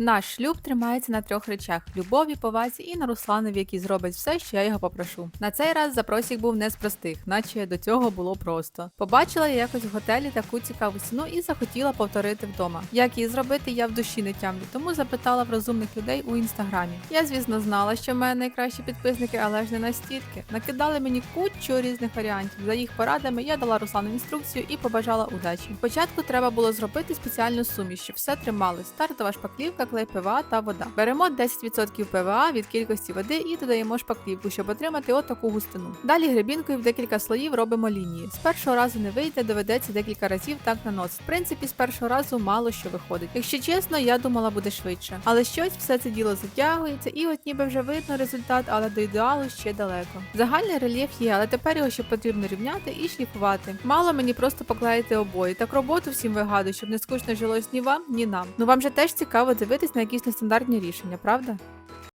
Наш шлюб тримається на трьох речах: любові, повазі і на Русланові, який зробить все, що я його попрошу. На цей раз запросік був не з простих, наче до цього було просто. Побачила я якось в готелі таку цікаву ціну і захотіла повторити вдома. Як її зробити, я в душі не тямлю, тому запитала в розумних людей у інстаграмі. Я, звісно, знала, що в мене найкращі підписники, але ж не настільки. Накидали мені кучу різних варіантів. За їх порадами я дала Руслану інструкцію і побажала удачі. Спочатку треба було зробити спеціальну суміш, щоб все трималось. Стартова шпаклівка, клей ПВА та вода. Беремо 10% ПВА від кількості води і додаємо шпаклівку, щоб отримати отаку густину. Далі гребінкою в декілька слоїв робимо лінії. З першого разу не вийде, доведеться декілька разів так наносити. В принципі, з першого разу мало що виходить. Якщо чесно, я думала буде швидше. Але щось все це діло затягується, і от ніби вже видно результат, але до ідеалу ще далеко. Загальний рельєф є, але тепер його ще потрібно рівняти і шліфувати. Мало мені просто поклеїти обої. Так роботу всім вигадую, щоб не скучно жилось ні вам, ні нам. Ну вам же теж цікаво дивитись на якісь нестандартні рішення, правда?